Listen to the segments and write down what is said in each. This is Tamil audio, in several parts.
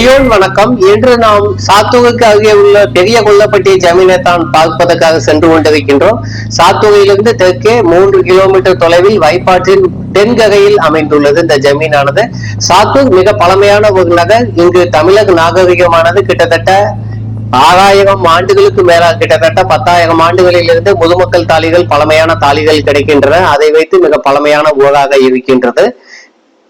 பெரியோன் வணக்கம். இன்று நாம் சாத்தூருக்கு அருகே உள்ள பெரிய கொல்லப்பட்டிய ஜமீனை தான் பார்ப்பதற்காக சென்று கொண்டிருக்கின்றோம். சாத்தூரிலிருந்து தெற்கே மூன்று கிலோமீட்டர் தொலைவில் வைப்பாற்றின் தென்கரையில் அமைந்துள்ளது இந்த ஜமீனானது. சாத்தூர் மிக பழமையான ஒரு நகர். இங்கு தமிழக நாகரிகமானது கிட்டத்தட்ட ஆறாயிரம் ஆண்டுகளுக்கு மேலாக கிட்டத்தட்ட பத்தாயிரம் ஆண்டுகளிலிருந்து முதுமக்கள் தாலிகள் பழமையான தாலிகள் கிடைக்கின்றன. அதை வைத்து மிக பழமையான ஊராக இருக்கின்றது.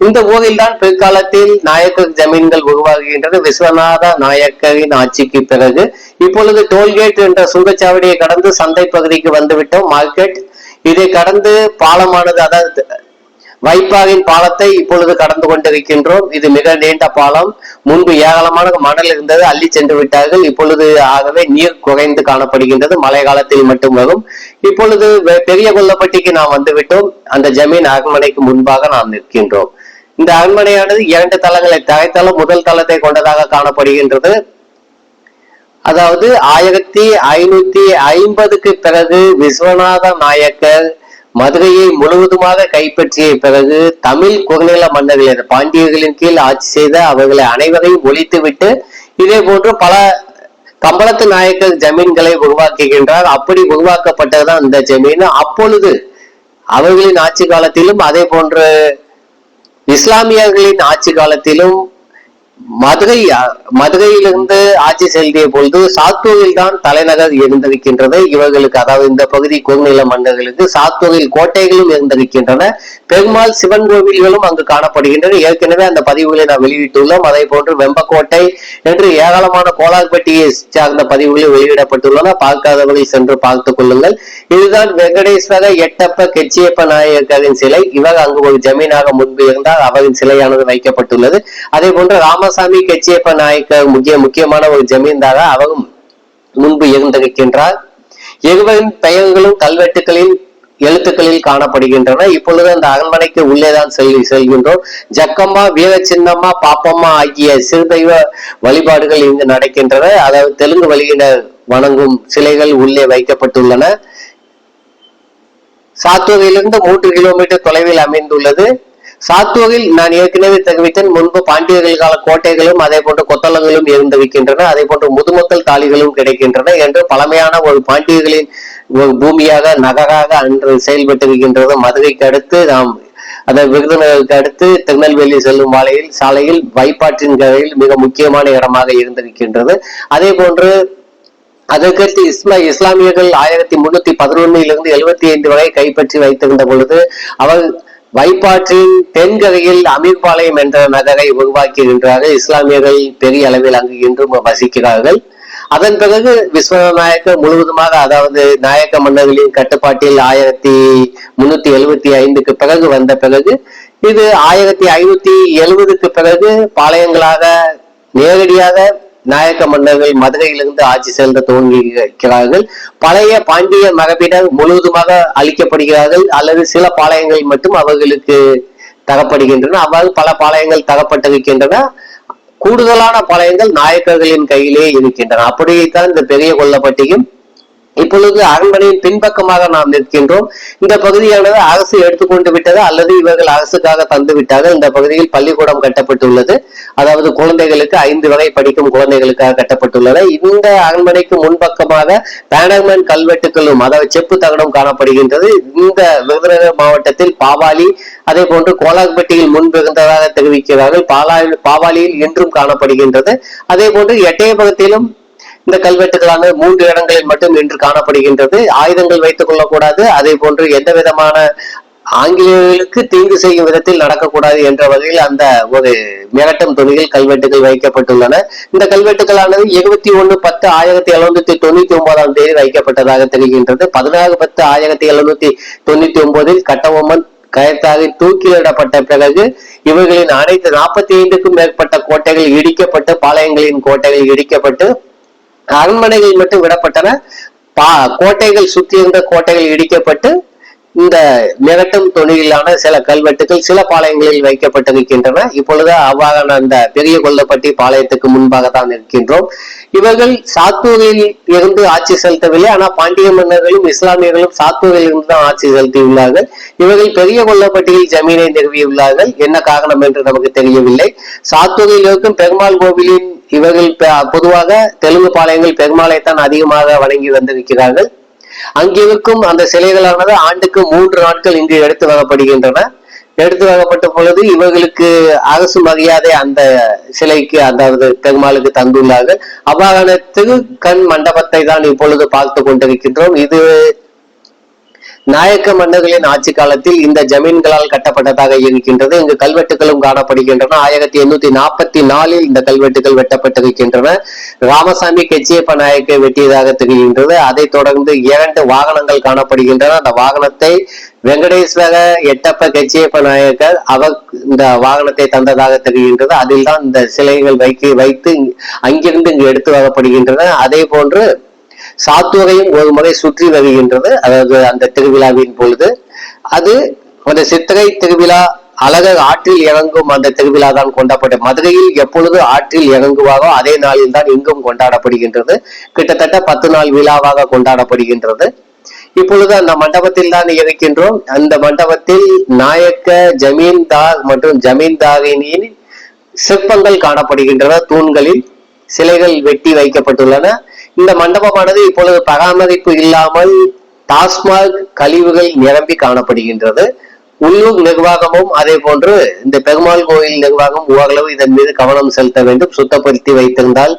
இந்த ஊரில்தான் பிற்காலத்தில் நாயக்கர் ஜமீன்கள் உருவாகுகின்றது விஸ்வநாத நாயக்கரின் ஆட்சிக்கு பிறகு இப்பொழுது டோல்கேட் என்ற சுங்கச்சாவடியை கடந்து சந்தை பகுதிக்கு வந்துவிட்டோம். மார்க்கெட் இதை கடந்து பாலமானது அதாவது வைப்பாவின் பாலத்தை இப்பொழுது கடந்து கொண்டிருக்கின்றோம். இது மிக நீண்ட பாலம். முன்பு ஏராளமான மணல் இருந்தது அள்ளி சென்று விட்டார்கள். இப்பொழுது ஆகவே நீர் குறைந்து காணப்படுகின்றது. மழை காலத்தில் மட்டும் வரும். இப்பொழுது வெ- பெரிய கொல்லப்பட்டிக்கு நாம் வந்துவிட்டோம். அந்த ஜமீன் அரண்மனைக்கு முன்பாக நாம் நிற்கின்றோம். இந்த அரண்மனையானது இரண்டு தளங்களை தலைத்தளம் முதல் தளத்தை கொண்டதாக காணப்படுகின்றது. அதாவது ஆயிரத்தி ஐநூத்தி ஐம்பதுக்கு பிறகு விஸ்வநாத நாயக்கர் மதுரையை முழுவதுமாக கைப்பற்றிய பிறகு தமிழ் குறுநில மன்னர்கள் பாண்டியர்களின் கீழ் ஆட்சி செய்த அவர்களை அனைவரையும் ஒழித்துவிட்டு இதே போன்று பல கம்பளத்து நாயக்கர் ஜமீன்களை உருவாக்குகின்றார். அப்படி உருவாக்கப்பட்டதுதான் இந்த ஜமீன். அப்பொழுது அவர்களின் ஆட்சி காலத்திலும் அதே போன்று இஸ்லாமியர்களின் ஆட்சி காலத்திலும் மதுரை மதுரையிலிருந்து ஆட்சி செலுத்திய பொழுது சாத்தூரில் தான் தலைநகர் இருந்திருக்கின்றது. இவர்களுக்கு அதாவது இந்த பகுதி குறுநில மன்னர்களுக்கு சாத்தூரில் கோட்டைகளும் இருந்திருக்கின்றன. பெருமாள் சிவன் கோவில்களும் அங்கு காணப்படுகின்றன. ஏற்கனவே அந்த பதிவுகளை நாம் வெளியிட்டுள்ளோம். அதே போன்று வெம்பக்கோட்டை என்று ஏராளமான கோலார்பட்டியை சார்ந்த பதிவுகளில் வெளியிடப்பட்டுள்ளன. பார்க்காதவர்கள் சென்று பார்த்துக் கொள்ளுங்கள். இதுதான் வெங்கடேஸ்வர எட்டப்ப கெச்சியப்ப நாயக்கரின் சிலை. இவர் அங்கு ஒரு ஜமீனாக முன்பு இருந்தால் அவரின் சிலையானது வைக்கப்பட்டுள்ளது. அதே போன்று ராம ராமசாமி கச்சியப்ப நாயக்க முக்கிய முக்கியமான ஒரு ஜமீன்தார அவரும் முன்பு இருந்திருக்கின்றார் இருவரின் பெயர்களும் கல்வெட்டுகளில் எழுத்துக்களில் காணப்படுகின்றன. இப்பொழுது அந்த அரண்மனைக்கு உள்ளேதான் செல் செல்கின்றோம். ஜக்கம்மா வீர சின்னம்மா பாப்பம்மா ஆகிய சிறுதெய்வ வழிபாடுகள் இங்கு நடக்கின்றன. அதாவது தெலுங்கு வழியினர் வணங்கும் சிலைகள் உள்ளே வைக்கப்பட்டுள்ளன. சாத்தூரிலிருந்து மூன்று கிலோமீட்டர் தொலைவில் அமைந்துள்ளது. சாத்தூரில் நான் ஏற்கனவே தெரிவித்தேன் முன்பு பாண்டியர்கள் கால கோட்டைகளும் அதே போன்ற கொத்தளங்களும் இருந்திருக்கின்றன அதே போன்று முதுமக்கள் தாலிகளும் கிடைக்கின்றன என்று பழமையான ஒரு பாண்டியர்களின் ஒரு பூமியாக நகராக அன்று செயல்பட்டிருக்கின்றது. மதுரைக்கு அடுத்து நாம் அந்த விருதுநகருக்கு அடுத்து திருநெல்வேலி செல்லும் வாழையில் சாலையில் வைப்பாற்றின் கரையில் மிக முக்கியமான இடமாக இருந்திருக்கின்றது. அதே போன்று அதற்கடுத்து இஸ்மா இஸ்லாமியர்கள் ஆயிரத்தி முன்னூத்தி பதினொன்னிலிருந்து எழுபத்தி ஐந்து வரை கைப்பற்றி வைத்திருந்த பொழுது அவர் வைப்பாற்றின் தென்கரையில் அமீர்பாளையம் என்ற நகரை உருவாக்குகின்றார்கள் இஸ்லாமியர்கள் பெரிய அளவில் அங்கு இன்றும் வசிக்கிறார்கள். அதன் பிறகு விஸ்வநாத நாயக்கர் முழுவதுமாக அதாவது நாயக்க மன்னர்களின் கட்டுப்பாட்டில் ஆயிரத்தி முன்னூத்தி எழுபத்தி ஐந்துக்கு பிறகு வந்த பிறகு இது ஆயிரத்தி ஐநூத்தி எழுபதுக்கு பிறகு பாளையங்களாக நேரடியாக நாயக்க மன்னர்கள் மதுரையிலிருந்து ஆட்சி செல்ல துவங்குகிறார்கள் பழைய பாண்டிய மரபினர் முழுவதுமாக அழிக்கப்படுகிறார்கள். அல்லது சில பாளையங்கள் மட்டும் அவர்களுக்கு தரப்படுகின்றன. அவ்வாறு பல பாளையங்கள் தரப்பட்டிருக்கின்றன. கூடுதலான பாளையங்கள் நாயக்கர்களின் கையிலே இருக்கின்றன. அப்படியேதான் இந்த பெரிய கொல்லப்பட்டியும் இப்பொழுது அரண்மனையின் பின்பக்கமாக நாம் நிற்கின்றோம். இந்த பகுதியானது அரசு எடுத்துக்கொண்டு விட்டது அல்லது இவர்கள் அரசுக்காக தந்து விட்டார்கள். இந்த பகுதியில் பள்ளிக்கூடம் கட்டப்பட்டுள்ளது. அதாவது குழந்தைகளுக்கு ஐந்து வரை படிக்கும் குழந்தைகளுக்காக கட்டப்பட்டுள்ளது இந்த அரண்மனைக்கு முன்பக்கமாக பேனர்மேன் கல்வெட்டுகளும் அதாவது செப்பு தகடம் காணப்படுகின்றது. இந்த விருதுநகர் மாவட்டத்தில் பாவாலி அதே போன்று கோலாக்பட்டியில் முன்பு இருந்ததாக தெரிவிக்கிறார்கள். பாலா பாவாலியில் இன்றும் காணப்படுகின்றது. அதே போன்று எட்டயபுரத்திலும் இந்த கல்வெட்டுகளான மூன்று இடங்களில் மட்டும் இன்று காணப்படுகின்றது. ஆயுதங்கள் வைத்துக் கொள்ளக்கூடாது. அதே போன்று எந்த விதமான ஆங்கிலேயர்களுக்கு தீங்கு செய்யும் விதத்தில் நடக்கக்கூடாது என்ற வகையில் அந்த ஒரு மிரட்டும் துணியில் கல்வெட்டுகள் வைக்கப்பட்டுள்ளன. இந்த கல்வெட்டுகளானது எழுபத்தி ஒண்ணு பத்து ஆயிரத்தி எழுநூத்தி தொண்ணூத்தி ஒன்பதாம் தேதி வைக்கப்பட்டதாக தெரிகின்றது. பதினாறு பத்து ஆயிரத்தி எழுநூத்தி தொண்ணூத்தி ஒன்பதில் கட்டபொம்மன் கயத்தாக தூக்கிலிடப்பட்ட பிறகு இவர்களின் அனைத்து நாற்பத்தி ஐந்துக்கும் மேற்பட்ட கோட்டைகள் இடிக்கப்பட்டு பாளையங்களின் கோட்டைகள் இடிக்கப்பட்டு அரண்மனைகள் மட்டும் விடப்பட்டன. பா கோட்டைகள் சுற்றி இருந்த கோட்டைகள் இடிக்கப்பட்டு இந்த மிரட்டும் தொழிலான சில கல்வெட்டுகள் சில பாளையங்களில் வைக்கப்பட்டிருக்கின்றன இப்பொழுது அவ்வாறான அந்த பெரிய கொல்லப்பட்டி பாளையத்துக்கு முன்பாக தான் இருக்கின்றோம் இவர்கள் சாத்தூரில் இருந்து ஆட்சி செலுத்தவில்லை. ஆனால் பாண்டிய மன்னர்களும் இஸ்லாமியர்களும் சாத்தூரில் இருந்து தான் ஆட்சி செலுத்தியுள்ளார்கள். இவர்கள் பெரிய கொல்லப்பட்டியில் ஜமீனை நிறுவியுள்ளார்கள். என்ன காரணம் என்று நமக்கு தெரியவில்லை. சாத்தூரில் இருக்கும் பெருமாள் கோவிலின் இவர்கள் பொதுவாக தெலுங்கு பாளையங்கள் பெருமாளைத்தான் அதிகமாக வணங்கி வந்திருக்கிறார்கள். அங்கிருக்கும் அந்த சிலைகளானது ஆண்டுக்கு மூன்று நாட்கள் இங்கு எடுத்து வரப்படுகின்றன எடுத்து வரப்பட்ட பொழுது இவர்களுக்கு அரசு மரியாதை அந்த சிலைக்கு அதாவது பெருமாளுக்கு தந்துள்ளார்கள். அவ்வாறான கண் மண்டபத்தை தான் இப்பொழுது பார்த்து கொண்டிருக்கின்றோம். இது நாயக்க மன்னர்களின் ஆட்சி காலத்தில் இந்த ஜமீன்களால் கட்டப்பட்டதாக இருக்கின்றது. இங்கு கல்வெட்டுகளும் காணப்படுகின்றன. ஆயிரத்தி எண்ணூத்தி நாற்பத்தி நாலில் இந்த கல்வெட்டுகள் வெட்டப்பட்டிருக்கின்றன. ராமசாமி கெச்சியப்ப நாயக்கை வெட்டியதாக தெரிகின்றது. அதைத் தொடர்ந்து இரண்டு வாகனங்கள் காணப்படுகின்றன. அந்த வாகனத்தை வெங்கடேஸ்வர எட்டப்ப கெச்சியப்ப நாயக்கர் அவர் இந்த வாகனத்தை தந்ததாக தெரிகின்றது. அதில் தான் இந்த சிலைகள் வைக்க வைத்து அங்கிருந்து இங்கு எடுத்து வரப்படுகின்றன. அதே போன்று சாத்துவரையும் ஒரு முறை சுற்றி வருகின்றது. அதாவது அந்த திருவிழாவின் பொழுது. அது அந்த சித்திரை திருவிழா அழகர் ஆற்றில் இறங்கும் அந்த திருவிழா தான் கொண்டாடப்பட்ட மதுரையில் எப்பொழுது ஆற்றில் இறங்குவாரோ அதே நாளில் தான் இங்கும் கொண்டாடப்படுகின்றது. கிட்டத்தட்ட பத்து நாள் விழாவாக கொண்டாடப்படுகின்றது. இப்பொழுது அந்த மண்டபத்தில் தான் இருக்கின்றோம். அந்த மண்டபத்தில் நாயக்க ஜமீன்தார் மற்றும் ஜமீன்தாரினின் சிற்பங்கள் காணப்படுகின்றன. தூண்களில் சிலைகள் வெட்டி வைக்கப்பட்டுள்ளன. இந்த மண்டபமானது இப்பொழுது பராமரிப்பு இல்லாமல் டாஸ்மாக் கழிவுகள் நிரம்பி காணப்படுகின்றது. உள்ளூர் நிர்வாகமும் அதே போன்று இந்த பெருமாள் கோயில் நிர்வாகம் ஓரளவு இதன் மீது கவனம் செலுத்த வேண்டும். சுத்தப்படுத்தி வைத்திருந்தால்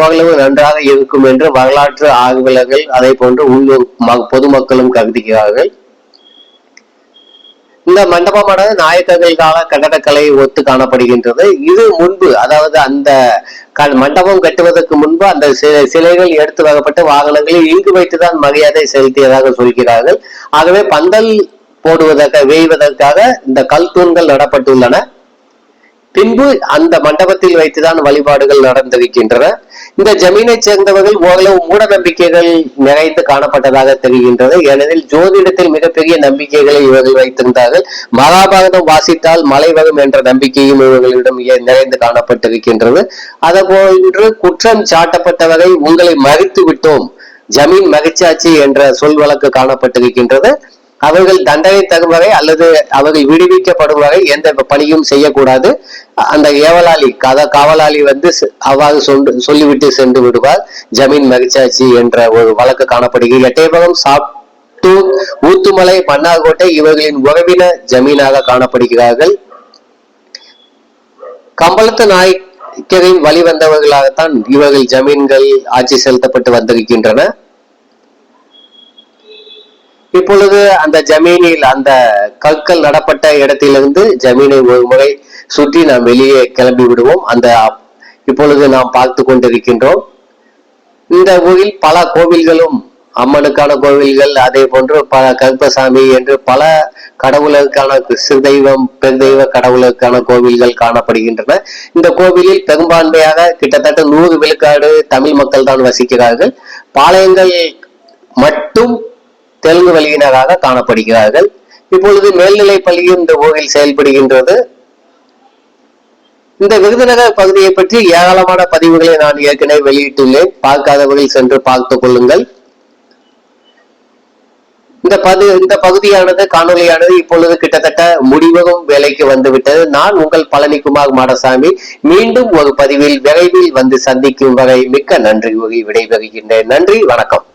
ஓரளவு நன்றாக இருக்கும் என்று வரலாற்று ஆர்வலர்கள் அதே போன்று உள்ளூர் பொதுமக்களும் கருதுகிறார்கள். இந்த மண்டபமானது நாயக்கர்களுக்காக கால கட்டடக்கலை ஒத்து காணப்படுகின்றது. இது முன்பு அதாவது அந்த மண்டபம் கட்டுவதற்கு முன்பு அந்த சிலைகள் எடுத்து வரப்பட்ட வாகனங்களில் இங்கு வைத்துதான் மரியாதை செலுத்தியதாக சொல்கிறார்கள். ஆகவே பந்தல் போடுவதற்காக வேய்வதற்காக இந்த கல் தூண்கள் நடப்பட்டுள்ளன. பின்பு அந்த மண்டபத்தில் வைத்துதான் வழிபாடுகள் நடந்திருக்கின்றன. இந்த ஜமீனை சேர்ந்தவர்கள் ஓரளவு மூட நம்பிக்கைகள் நிறைந்து காணப்பட்டதாக தெரிகின்றது. ஏனெனில் ஜோதிடத்தில் மிகப்பெரிய நம்பிக்கைகளை இவர்கள் வைத்திருந்தார்கள். மகாபாரதம் வாசித்தால் மலை வரும் என்ற நம்பிக்கையும் இவர்களிடம் நிறைந்து காணப்பட்டிருக்கின்றது. அதுபோன்று குற்றம் சாட்டப்பட்டவரை உங்களை மறித்து விட்டோம் ஜமீன் மகிழ்ச்சாட்சி என்ற சொல் வழக்கு காணப்பட்டிருக்கின்றது. அவர்கள் தண்டனை தரும் வரை அல்லது அவர்கள் விடுவிக்கப்படும் வரை எந்த பணியும் செய்யக்கூடாது. அந்த ஏவலாளி கத காவலாளி வந்து அவ்வாறு சொல்லிவிட்டு சென்று விடுவார். ஜமீன் மகிழ்ச்சாட்சி என்ற ஒரு வழக்கு காணப்படுகிறது. எட்டயபகம் சாப்டூர் ஊத்துமலை மன்னார்கோட்டை இவர்களின் உறவின ஜமீனாக காணப்படுகிறார்கள். கம்பளத்து நாய்க்கரின் வழிவந்தவர்களாகத்தான் இவர்கள் ஜமீன்கள் ஆட்சி செலுத்தப்பட்டு வந்திருக்கின்றன. இப்பொழுது அந்த ஜமீனில் அந்த கற்கள் நடப்பட்ட இடத்திலிருந்து ஜமீனை ஒரு முறை சுற்றி நாம் வெளியே கிளம்பி விடுவோம். அந்த இப்பொழுது நாம் பார்த்து கொண்டிருக்கின்றோம். இந்த ஊரில் பல கோவில்களும் அம்மனுக்கான கோவில்கள் அதே போன்று பல கருப்பசாமி என்று பல கடவுளுக்கான சிறுதெய்வம் பெருதெய்வ கடவுளுக்கான கோவில்கள் காணப்படுகின்றன. இந்த கோவிலில் பெரும்பான்மையாக கிட்டத்தட்ட நூறு விழுக்காடு தமிழ் மக்கள் தான் வசிக்கிறார்கள். பாளையங்கள் மட்டும் தெலுங்கு வழியினராக காணப்படுகிறார்கள். இப்பொழுது மேல்நிலை பள்ளியும் இந்த ஊரில் செயல்படுகின்றது. இந்த விருதுநகர் பகுதியை பற்றி ஏராளமான பதிவுகளை நான் ஏற்கனவே வெளியிட்டுள்ளேன். பார்க்காதவர்கள் சென்று பார்த்துக் கொள்ளுங்கள். இந்த பது இந்த பகுதியானது காணொலியானது இப்பொழுது கிட்டத்தட்ட முடிவகம் வேலைக்கு வந்துவிட்டது. நான் உங்கள் பழனிக்குமார் மாடசாமி. மீண்டும் ஒரு பதிவில் விரைவில் வந்து சந்திக்கும் வரை மிக்க நன்றி விடைபெறுகின்றேன். நன்றி வணக்கம்.